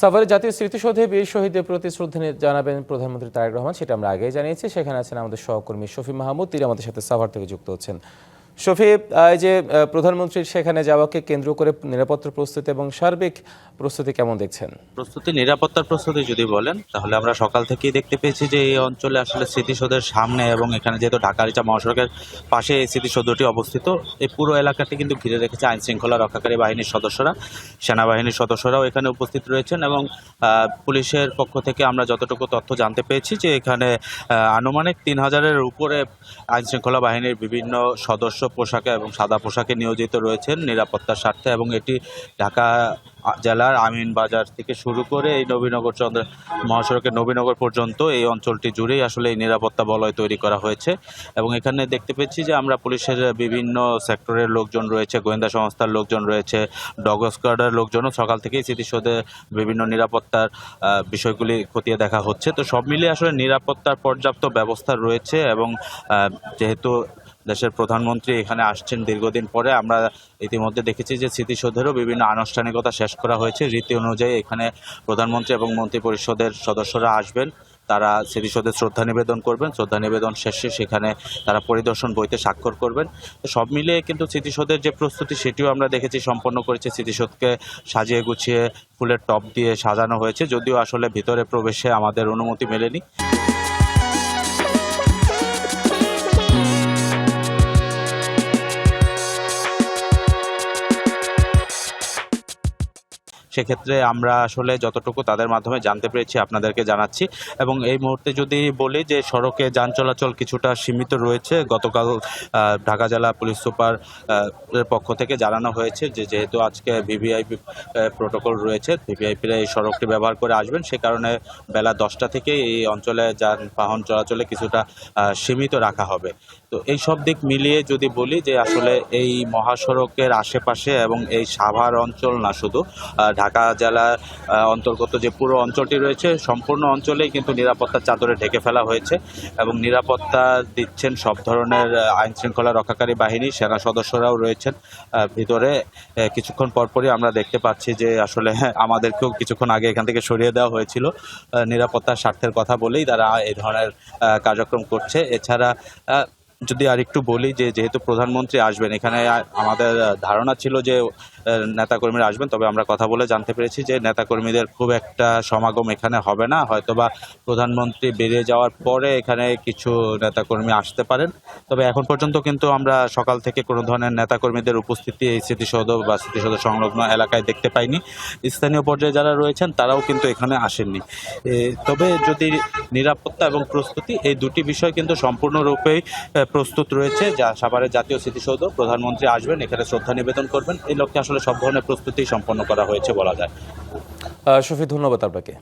সাভারে জাতীয় স্মৃতিসৌধে বীর শহীদদের প্রতি শ্রদ্ধা জানাবেন প্রধানমন্ত্রী তারেক রহমান। সেটা আমরা আগেই জানিয়েছি। সেখানে আছেন আমাদের সহকর্মী শফি মাহমুদ। তিনি আমাদের সাথে সাভার থেকে যুক্ত হচ্ছেন। শফি যে প্রধানমন্ত্রীর সেখানে যাওয়াকে কেন্দ্র করে নিরাপত্তা প্রস্তুতি এবং সার্বিক প্রস্তুতি কেমন দেখছেন? প্রস্তুতি, নিরাপত্তার প্রস্তুতি যদি বলেন, তাহলে আমরা সকাল থেকেই দেখতে পেয়েছি যে এই অঞ্চলে আসলে স্মৃতিসৌধের সামনে এবং এখানে যেহেতু ঢাকা রিচা মহাসড়কের পাশে এই স্মৃতিসৌধটি অবস্থিত, এই পুরো এলাকাটি কিন্তু ঘিরে রেখেছে আইন শৃঙ্খলা রক্ষাকারী বাহিনীর সদস্যরা, সেনাবাহিনীর সদস্যরাও এখানে উপস্থিত রয়েছেন এবং পুলিশের পক্ষ থেকে আমরা যতটুকু তথ্য জানতে পেরেছি যে এখানে আনুমানিক তিন হাজারের উপরে আইন শৃঙ্খলা বাহিনীর বিভিন্ন সদস্য পোশাকে এবং সাদা পোশাকে নিয়োজিত রয়েছেন নিরাপত্তার স্বার্থে এবং এটি ঢাকা জেলার আমিন বাজার থেকে শুরু করে এই নবীনগর চন্দ্র মহাসড়কের নবীনগর পর্যন্ত এই অঞ্চলটি জুড়েই আসলে এই নিরাপত্তা বলয় তৈরি করা হয়েছে। এবং এখানে দেখতে পেয়েছি যে আমরা পুলিশের বিভিন্ন সেক্টরের লোকজন রয়েছে, গোয়েন্দা সংস্থার লোকজন রয়েছে, ডগ লোকজনও সকাল থেকেই স্মৃতিসৌধে বিভিন্ন নিরাপত্তার বিষয়গুলি খতিয়ে দেখা হচ্ছে। তো সব মিলিয়ে আসলে নিরাপত্তার পর্যাপ্ত ব্যবস্থা রয়েছে এবং যেহেতু দেশের প্রধানমন্ত্রী এখানে আসছেন দীর্ঘদিন পরে। আমরা ইতিমধ্যে দেখেছি যে স্মৃতিসৌধেরও বিভিন্ন আনুষ্ঠানিকতা শেষ করা হয়েছে। রীতি অনুযায়ী এখানে প্রধানমন্ত্রী এবং মন্ত্রী পরিষদের সদস্যরা আসবেন। তারা স্মৃতিসৌধে শ্রদ্ধা নিবেদন করবেন। শ্রদ্ধা নিবেদন শেষে সেখানে তারা পরিদর্শন বইতে স্বাক্ষর করবেন। তো সব মিলিয়ে কিন্তু স্মৃতিসৌধের যে প্রস্তুতি, সেটিও আমরা দেখেছি সম্পন্ন করেছে। স্মৃতিসৌধকে সাজিয়ে গুছিয়ে ফুলের টপ দিয়ে সাজানো হয়েছে। যদিও আসলে ভিতরে প্রবেশে আমাদের অনুমতি মেলেনি। সেক্ষেত্রে আমরা আসলে যতটুকু তাদের মাধ্যমে জানতে পেরেছি আপনাদেরকে জানাচ্ছি। এবং এই মুহূর্তে যদি বলি যে সড়কে যান চলাচল কিছুটা সীমিত রয়েছে গতকাল ঢাকা জেলা পুলিশ সুপার পক্ষ থেকে জানানো হয়েছে যে যেহেতু আজকে ভিভিআইপি প্রোটোকল রয়েছে ভিভিআইপিরা এই সড়কটি ব্যবহার করে আসবেন। সে কারণে বেলা দশটা থেকে এই অঞ্চলে যানবাহন চলাচলে কিছুটা সীমিত রাখা হবে। তো এই সব দিক মিলিয়ে যদি বলি যে আসলে এই মহাসড়কের আশেপাশে এবং এই সাভার অঞ্চল না শুধু আহ, ঢাকা জেলার অন্তর্গত যে পুরো অঞ্চলটি রয়েছে, সম্পূর্ণ অঞ্চলেই কিন্তু নিরাপত্তার চাদরে ঢেকে ফেলা হয়েছে এবং নিরাপত্তা দিচ্ছেন সব ধরনের আইন শৃঙ্খলা রক্ষাকারী বাহিনী, সেনা সদস্যরাও রয়েছেন ভিতরে কিছুক্ষণ পরপরই আমরা দেখতে পাচ্ছি যে আসলে আমাদেরকেও কিছুক্ষণ আগে এখান থেকে সরিয়ে দেওয়া হয়েছিল নিরাপত্তার স্বার্থের কথা বলেই তারা এই ধরনের কার্যক্রম করছে। এছাড়া যদি আরেকটু বলি যে, যেহেতু প্রধানমন্ত্রী আসবেন, এখানে আমাদের ধারণা ছিল যে নেতাকর্মীরা আসবেন, তবে আমরা কথা বলে জানতে পেরেছি যে, নেতাকর্মীদের খুব একটা সমাগম এখানে হবে না। হয়তোবা প্রধানমন্ত্রী বেরিয়ে যাওয়ার পরে এখানে কিছু নেতাকর্মী আসতে পারেন। তবে এখন পর্যন্ত কিন্তু আমরা সকাল থেকে কোনো ধরনের নেতাকর্মীদের উপস্থিতি এই স্মৃতিসৌধ বা স্মৃতিসৌধ সংলগ্ন এলাকায় দেখতে পাইনি। স্থানীয় পর্যায়ে যারা রয়েছেন, তারাও কিন্তু এখানে আসেননি। তবে যদি নিরাপত্তা এবং প্রস্তুতি এই দুটি বিষয় কিন্তু সম্পূর্ণরূপেই প্রস্তুত রয়েছে, যা সাভারের জাতীয় স্মৃতিসৌধ। প্রধানমন্ত্রী আসবেন, এখানে শ্রদ্ধা নিবেদন করবেন। এই লক্ষ্যে আসলে সব ধরনের প্রস্তুতি সম্পন্ন করা হয়েছে বলা যায়। সুফি, ধন্যবাদ আপনাকে।